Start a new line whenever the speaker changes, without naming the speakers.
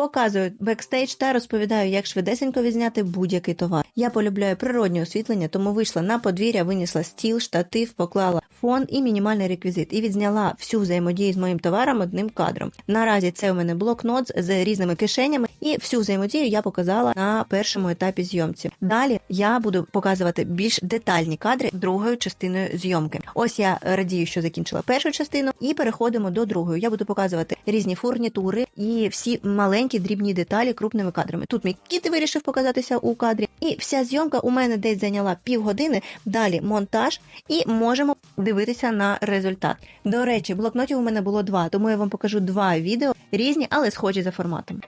показую бекстейдж та розповідаю, як швидесенько відзняти будь-який товар. Я полюбляю природнє освітлення, тому вийшла на подвір'я, винесла стіл, штатив, поклала фон і мінімальний реквізит, і відзняла всю взаємодію з моїм товаром одним кадром. Наразі це у мене блокнот з різними кишенями, і всю взаємодію я показала на першому етапі зйомці. Далі я буду показувати більш детальні кадри другою частиною зйомки. Ось я радію, що закінчила першу частину, і переходимо до другої. Я буду показувати різні фурнітури і всі маленькі дрібні деталі крупними кадрами. Тут мій кіт вирішив показатися у кадрі, і вся зйомка у мене десь зайняла півгодини. Далі монтаж, і можемо дивитися на результат. До речі, блокнотів у мене було два, тому я вам покажу два відео різні, але схожі за форматом.